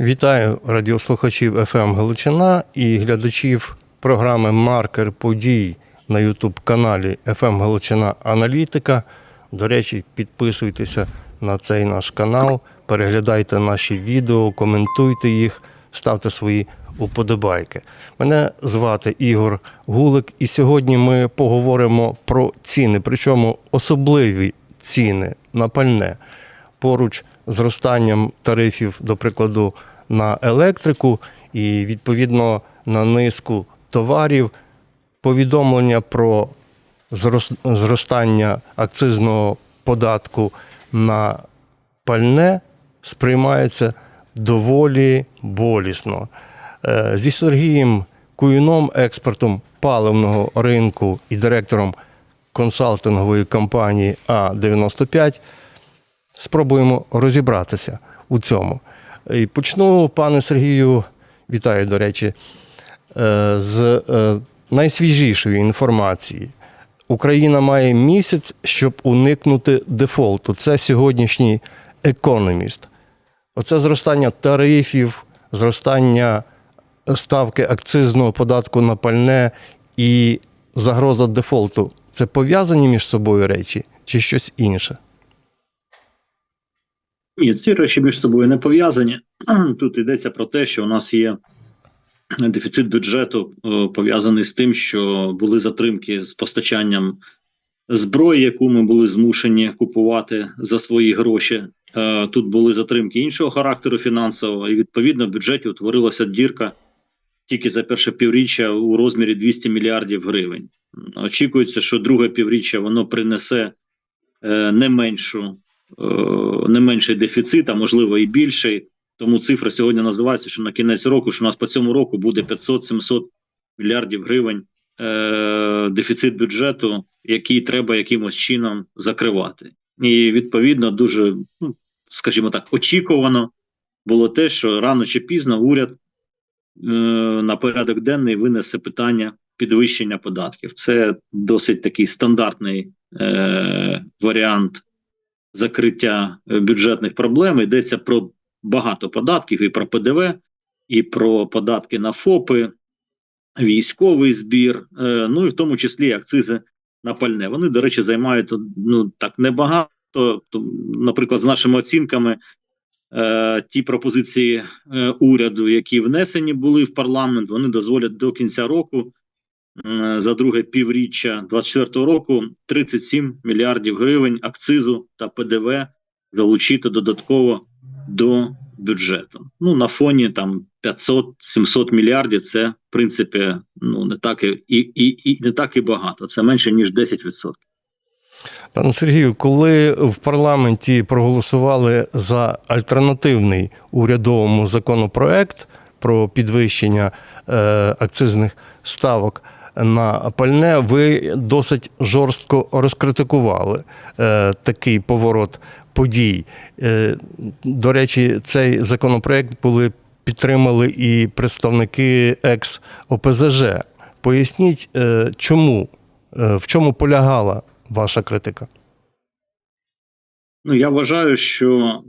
Вітаю радіослухачів FM Галичина і глядачів програми Маркер подій на Ютуб каналі FM Галичина Аналітика. До речі, підписуйтеся на цей наш канал, переглядайте наші відео, коментуйте їх, ставте свої уподобайки. Мене звати Ігор Гулик, і сьогодні ми поговоримо про ціни, причому особливі ціни на пальне поруч зростанням тарифів, до прикладу, на електрику і відповідно на низку товарів, повідомлення про зростання акцизного податку на пальне сприймається доволі болісно. Е, Зі Сергієм Куюном, експертом паливного ринку і директором консалтингової компанії А95, спробуємо розібратися у цьому. І почну, пане Сергію, вітаю, до речі, е, з е, найсвіжішої інформації. Україна має місяць, щоб уникнути дефолту. Це сьогоднішній економіст. Оце зростання тарифів, зростання ставки акцизного податку на пальне і загроза дефолту. Це пов'язані між собою речі чи щось інше? Ні, ці речі між собою не пов'язані. Тут йдеться про те, що у нас є дефіцит бюджету, е, пов'язаний з тим, що були затримки з постачанням зброї, яку ми були змушені купувати за свої гроші. Е, Тут були затримки іншого характеру фінансового, і відповідно в бюджеті утворилася дірка тільки за перше півріччя у розмірі 200 мільярдів гривень. Очікується, що друге півріччя воно принесе е, не меншу не менший дефіцит, а можливо і більший. Тому цифра сьогодні називається, що на кінець року, що у нас по цьому року буде 500-700 мільярдів гривень е, дефіцит бюджету, який треба якимось чином закривати. І відповідно дуже, ну, скажімо так, очікувано було те, що рано чи пізно уряд е, на порядок денний винесе питання підвищення податків. Це досить такий стандартний е, варіант закриття е, бюджетних проблем. Йдеться про багато податків і про ПДВ, і про податки на ФОПи, військовий збір, е, ну і в тому числі акцизи на пальне. Вони, до речі, займають ну так небагато. То, наприклад, з нашими оцінками. е, Ті пропозиції уряду, які внесені були в парламент, вони дозволять до кінця року за друге півріччя 2024 року 37 мільярдів гривень акцизу та ПДВ залучити додатково до бюджету. Ну на фоні там 500-700 мільярдів. Це в принципі ну не так і, і, і, і не так і багато. Це менше ніж 10%. Пане Сергію, коли в парламенті проголосували за альтернативний урядовому законопроект про підвищення е, акцизних ставок на пальне, ви досить жорстко розкритикували е, такий поворот подій. Е, до речі, цей законопроект були підтримали і представники екс ОПЗЖ. Поясніть, е, чому, е, в чому полягала ваша критика? Ну я вважаю, що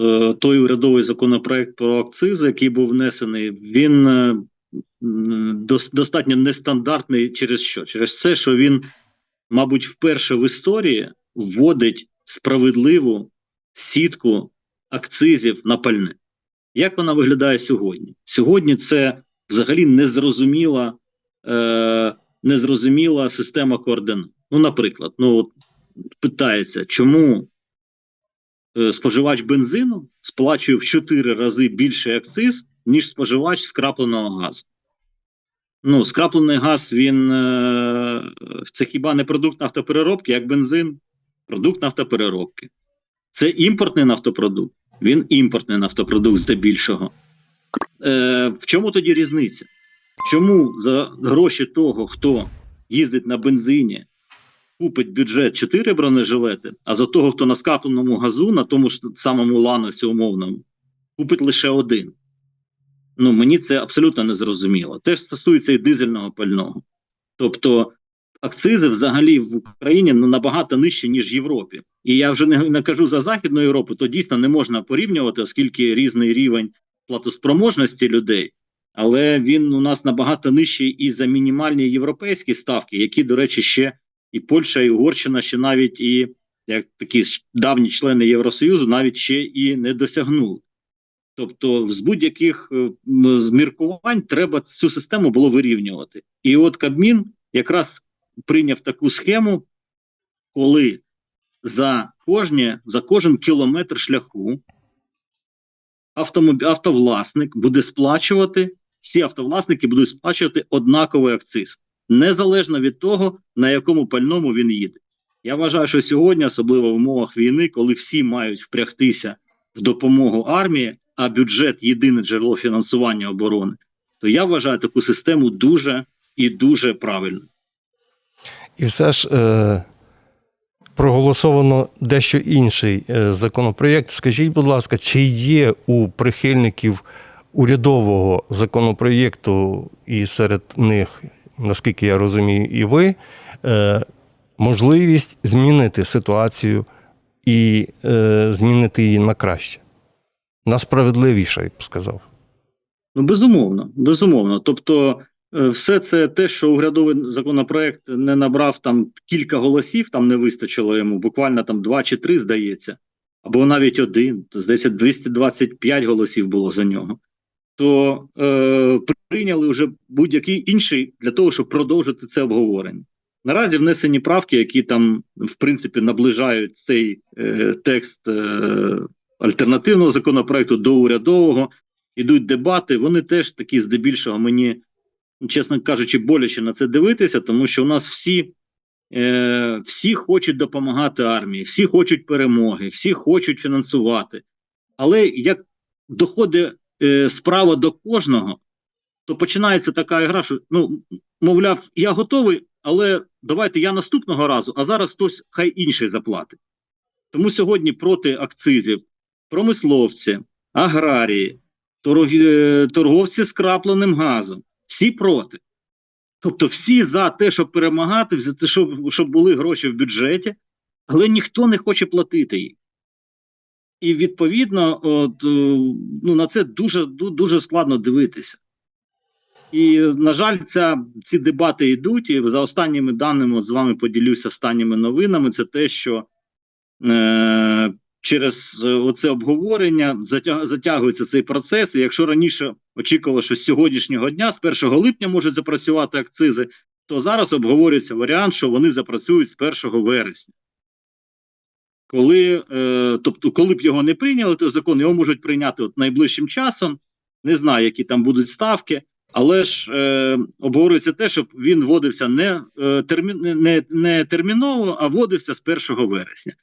е, той урядовий законопроект про акцизи, який був внесений, він е, достатньо нестандартний через що? Через це, що він, мабуть, вперше в історії вводить справедливу сітку акцизів на пальне. Як вона виглядає сьогодні? Сьогодні це взагалі незрозуміла, е, незрозуміла система координат. Ну, наприклад, ну от питається, чому е, споживач бензину сплачує в 4 рази більше акциз, ніж споживач скрапленого газу. Ну, скраплений газ він е, це хіба не продукт нафтопереробки, як бензин, продукт нафтопереробки. Це імпортний нафтопродукт. Він імпортний нафтопродукт здебільшого. Е, в чому тоді різниця? Чому за гроші того, хто їздить на бензині, купить бюджет 4 бронежилети, а за того, хто на скапленому газу, на тому ж самому ланосі умовному, купить лише один. Ну, мені це абсолютно не зрозуміло. Теж стосується і дизельного пального. Тобто акцизи взагалі в Україні ну, набагато нижчі, ніж в Європі. І я вже не, не кажу за Західну Європу, то дійсно не можна порівнювати, оскільки різний рівень платоспроможності людей, але він у нас набагато нижчий і за мінімальні європейські ставки, які, до речі, ще і Польща, і Угорщина, ще навіть і як такі давні члени Євросоюзу, навіть ще і не досягнули. Тобто, з будь-яких е, зміркувань треба цю систему було вирівнювати. І от Кабмін якраз прийняв таку схему, коли за кожні, за кожен кілометр шляху автомоб... автовласник буде сплачувати, всі автовласники будуть сплачувати однаковий акциз, незалежно від того, на якому пальному він їде. Я вважаю, що сьогодні, особливо в умовах війни, коли всі мають впрягтися в допомогу армії, а бюджет єдине джерело фінансування оборони, то я вважаю таку систему дуже і дуже правильною. І все ж е, проголосовано дещо інший е, законопроєкт. Скажіть, будь ласка, чи є у прихильників урядового законопроєкту, і серед них, наскільки я розумію, і ви, е, можливість змінити ситуацію і е, змінити її на краще? На справедливіше, я б сказав. Ну, безумовно, безумовно. Тобто, е, все це те, що урядовий законопроект не набрав там кілька голосів, там не вистачило йому, буквально там два чи три, здається, або навіть один, то здається, 225 голосів було за нього. То е, прийняли вже будь-який інший для того, щоб продовжити це обговорення. Наразі внесені правки, які там, в принципі, наближають цей е, текст е, альтернативного законопроекту до урядового ідуть дебати, вони теж такі здебільшого мені, чесно кажучи, боляче на це дивитися, тому що у нас всі, е, всі хочуть допомагати армії, всі хочуть перемоги, всі хочуть фінансувати. Але як доходить е, справа до кожного, то починається така гра, що ну, мовляв, я готовий, але давайте я наступного разу, а зараз хтось хай інший заплатить. Тому сьогодні проти акцизів промисловці, аграрії, е, торговці з крапленим газом. Всі проти. Тобто, всі за те, щоб перемагати, за те, щоб, щоб були гроші в бюджеті, але ніхто не хоче платити їх. І відповідно, от, е, ну, на це дуже, дуже складно дивитися. І, на жаль, ця, ці дебати йдуть. І за останніми даними, от з вами поділюся останніми новинами. Це те, що е, через е, оце обговорення затягується цей процес. І якщо раніше очікувало, що з сьогоднішнього дня, з 1 липня можуть запрацювати акцизи, то зараз обговорюється варіант, що вони запрацюють з 1 вересня. Коли, е, тобто, коли б його не прийняли, то закон його можуть прийняти от найближчим часом. Не знаю, які там будуть ставки, але ж е, обговорюється те, щоб він вводився не, е, термі, не, не терміново, а вводився з 1 вересня.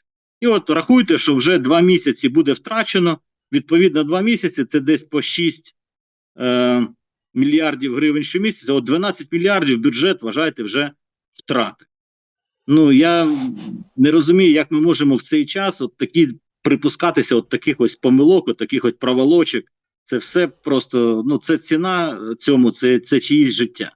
І от рахуйте, що вже два місяці буде втрачено. Відповідно, два місяці це десь по 6 е, мільярдів гривень щомісяця. От 12 мільярдів бюджет, вважайте, вже втрати. Ну я не розумію, як ми можемо в цей час от такі припускатися от таких ось помилок, от таких ось проволочок. Це все просто ну це ціна цьому, це, це чиїсь життя.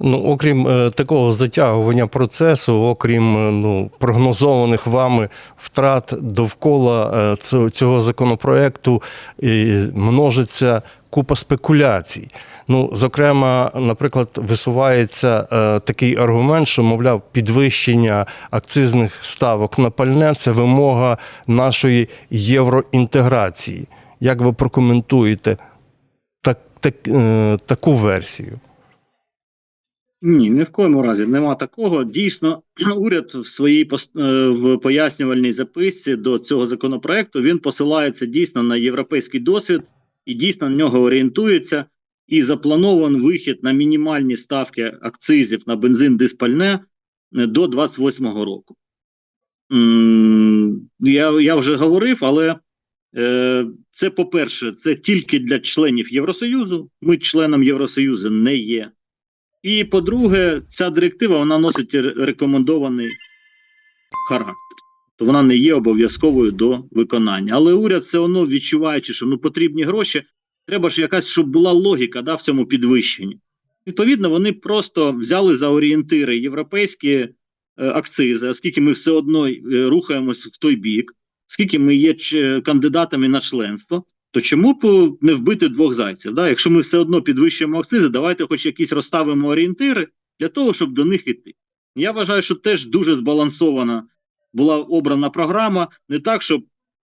Ну, окрім е, такого затягування процесу, окрім е, ну, прогнозованих вами втрат довкола е, цього, законопроекту, множиться купа спекуляцій. Ну, зокрема, наприклад, висувається е, такий аргумент, що, мовляв, підвищення акцизних ставок на пальне це вимога нашої євроінтеграції. Як ви прокоментуєте так, так, е, таку версію? Ні, ні в коєму разі нема такого. Дійсно, уряд в своїй е, в пояснювальній записці до цього законопроекту він посилається дійсно на європейський досвід і дійсно на нього орієнтується. І запланован вихід на мінімальні ставки акцизів на бензин диспальне е, до 28-го року. Я, я вже говорив, але е, це, по-перше, це тільки для членів Євросоюзу. Ми членом Євросоюзу не є. І по-друге, ця директива вона носить рекомендований характер. То вона не є обов'язковою до виконання. Але уряд все одно відчуваючи, що ну потрібні гроші, треба ж якась, щоб була логіка да, в цьому підвищенні. Відповідно, вони просто взяли за орієнтири європейські е, акцизи, оскільки ми все одно е, рухаємось в той бік, оскільки ми є ч- кандидатами на членство, то чому б е, не вбити двох зайців? Да? Якщо ми все одно підвищуємо акцизи, давайте хоч якісь розставимо орієнтири для того, щоб до них іти. Я вважаю, що теж дуже збалансована була обрана програма, не так, щоб е,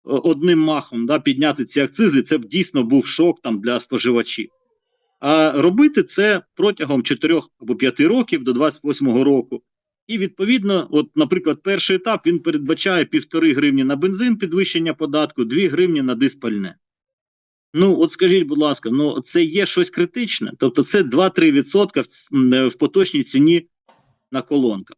одним махом да, підняти ці акцизи, це б дійсно був шок там для споживачів. А робити це протягом 4 або 5 років до 28 року. І відповідно, от, наприклад, перший етап він передбачає півтори гривні на бензин підвищення податку, 2 гривні на диспальне. Ну, от скажіть, будь ласка, ну це є щось критичне? Тобто це 2-3% в, в поточній ціні на колонках.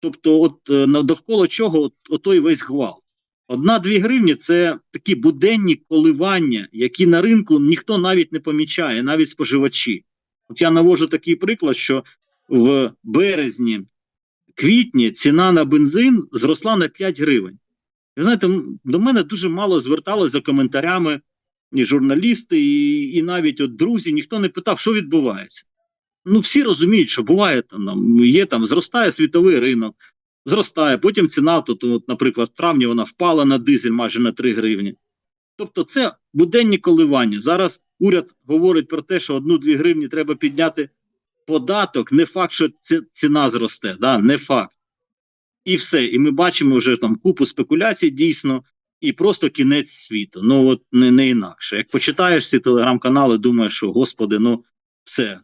Тобто, от е, довкола чого от, отой весь гвалт. Одна-дві гривні це такі буденні коливання, які на ринку ніхто навіть не помічає, навіть споживачі. От я навожу такий приклад, що в березні, квітні ціна на бензин зросла на 5 гривень. Ви знаєте, до мене дуже мало зверталось за коментарями і журналісти, і, і навіть от друзі, ніхто не питав, що відбувається. Ну, всі розуміють, що буває там, є там, зростає світовий ринок, зростає, потім ціна, тут, от, наприклад, в травні вона впала на дизель майже на 3 гривні. Тобто це буденні коливання. Зараз уряд говорить про те, що одну-дві гривні треба підняти податок. Не факт, що ціна зросте, да? не факт. І все. І ми бачимо вже там купу спекуляцій дійсно, і просто кінець світу. Ну от не, не інакше. Як почитаєш ці телеграм-канали, думаєш, що господи, ну все,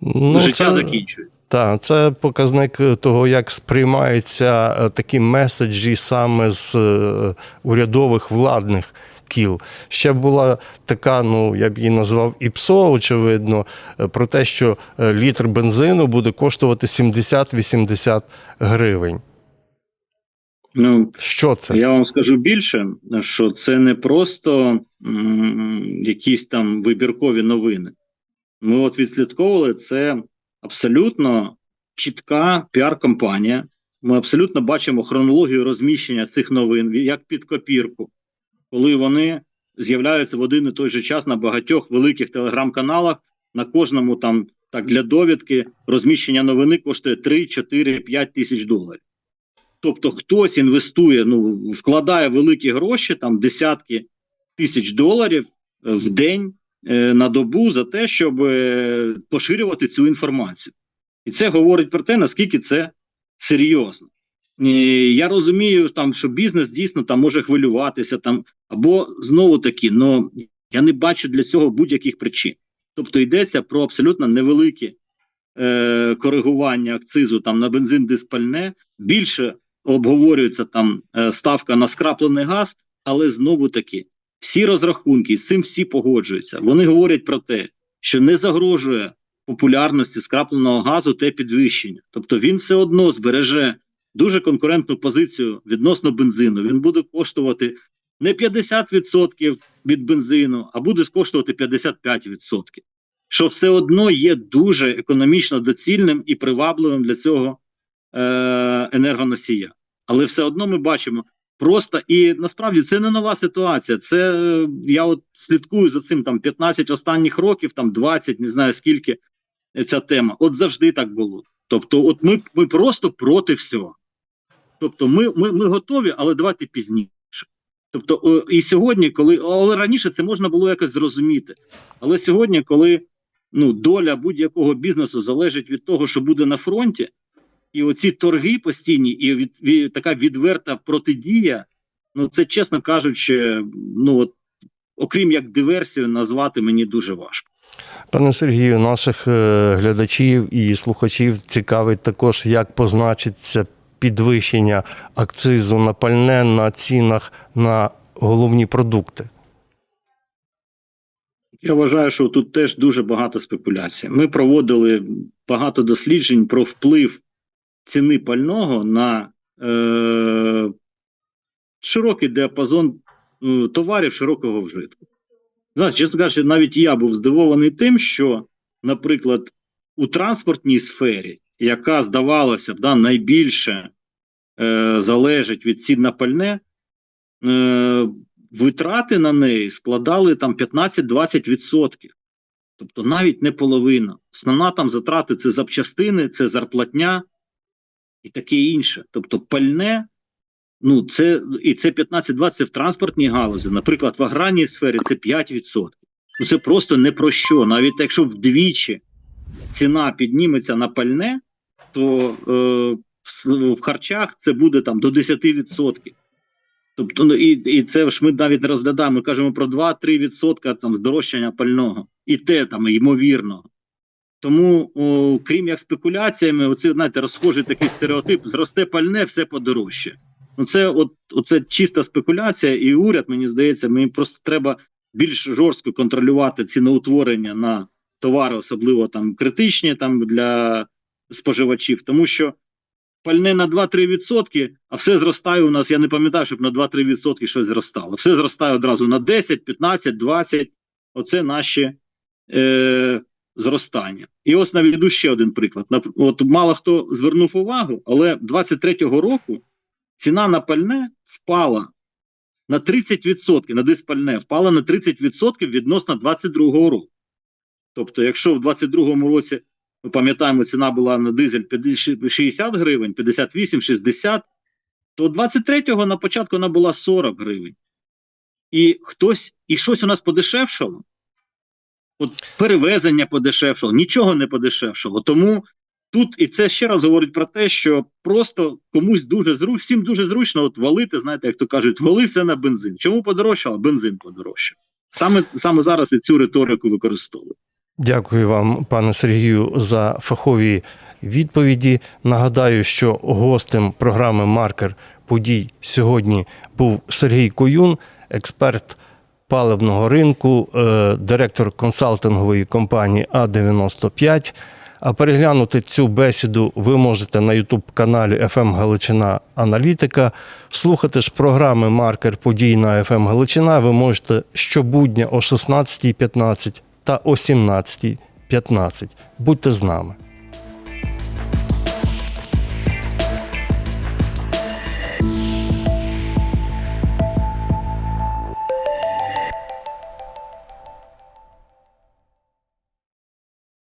Ну, життя це- закінчується. Так, це показник того, як сприймаються е, такі меседжі саме з е, урядових владних кіл. Ще була така, ну я б її назвав ІПСО, очевидно, е, про те, що е, літр бензину буде коштувати 70-80 гривень. Ну Що це? Я вам скажу більше, що це не просто м, якісь там вибіркові новини. Ми от відслідковували це абсолютно чітка піар-кампанія. Ми абсолютно бачимо хронологію розміщення цих новин як під копірку, коли вони з'являються в один і той же час на багатьох великих телеграм-каналах. На кожному там так для довідки розміщення новини коштує 3, 4, 5 тисяч доларів. Тобто хтось інвестує, ну вкладає великі гроші, там десятки тисяч доларів е, в день е, на добу за те, щоб е, поширювати цю інформацію. І це говорить про те, наскільки це серйозно. І я розумію, там, що бізнес дійсно там може хвилюватися, там, або знову таки, ну я не бачу для цього будь-яких причин. Тобто йдеться про абсолютно невеликі е, коригування акцизу там на бензин диспальне. Більше обговорюється там е, ставка на скраплений газ, але знову таки всі розрахунки з цим всі погоджуються. Вони говорять про те, що не загрожує популярності скрапленого газу те підвищення. Тобто він все одно збереже дуже конкурентну позицію відносно бензину. Він буде коштувати не 50% від бензину, а буде коштувати 55%. Що все одно є дуже економічно доцільним і привабливим для цього енергоносія. Але все одно ми бачимо просто і насправді це не нова ситуація. Це е, я от слідкую за цим там 15 останніх років, там 20, не знаю скільки е, ця тема. От завжди так було. Тобто, от ми, ми просто проти всього. Тобто, ми, ми, ми готові, але давайте пізніше. Тобто, і сьогодні, коли але раніше це можна було якось зрозуміти. Але сьогодні, коли ну, доля будь-якого бізнесу залежить від того, що буде на фронті, і оці торги постійні, і від, від, така відверта протидія, ну це, чесно кажучи, ну от, окрім як диверсію, назвати мені дуже важко. Пане Сергію, наших е, глядачів і слухачів цікавить також, як позначиться підвищення акцизу на пальне на цінах на головні продукти. Я вважаю, що тут теж дуже багато спекуляцій. Ми проводили багато досліджень про вплив ціни пального на е, широкий діапазон е, товарів широкого вжитку. Знаєте, чесно кажучи, навіть я був здивований тим, що, наприклад, у транспортній сфері, яка здавалося б да, найбільше е, залежить від цін на пальне, е, витрати на неї складали там 15-20%. Тобто навіть не половина. Основна там затрати це запчастини, це зарплатня і таке інше. Тобто, пальне Ну, це і це 15-20 в транспортній галузі. Наприклад, в аграрній сфері це 5%. Ну це просто не про що. Навіть якщо вдвічі ціна підніметься на пальне, то е, в, в харчах це буде там до 10%. Тобто, ну і, і це ж ми навіть не розглядаємо. Ми кажемо про 2-3% там здорожчання пального, і те там ймовірного. Тому, о, крім як спекуляціями, оце знаєте, розхожий такий стереотип: зросте пальне, все подорожче. Ну, це от оце чиста спекуляція, і уряд, мені здається, мені просто треба більш жорстко контролювати ціноутворення на товари, особливо там критичні там для споживачів, тому що пальне на 2-3%, а все зростає у нас. Я не пам'ятаю, щоб на 2-3% щось зростало. Все зростає одразу на 10, 15, 20. Оце наші е, зростання. І ось наведу ще один приклад. От мало хто звернув увагу, але 23-го року ціна на пальне впала на 30%, на диспальне впала на 30% відносно 22-го року. Тобто, якщо в 22-му році, ми пам'ятаємо, ціна була на дизель 60 гривень, 58, 60, то 23-го на початку вона була 40 гривень. І хтось, і щось у нас подешевшало. От перевезення подешевшало, нічого не подешевшало. Тому тут і це ще раз говорить про те, що просто комусь дуже зручно, всім дуже зручно от валити, знаєте, як то кажуть, вали все на бензин. Чому подорожчало? Бензин подорожчав. Саме, саме зараз і цю риторику використовують. Дякую вам, пане Сергію, за фахові відповіді. Нагадаю, що гостем програми Маркер подій сьогодні був Сергій Коюн, експерт паливного ринку, е, директор консалтингової компанії А95. А переглянути цю бесіду ви можете на Ютуб-каналі FM Галичина Аналітика. Слухати ж програми Маркер подій на FM Галичина ви можете щобудня о 16.15 та о 17.15. Будьте з нами.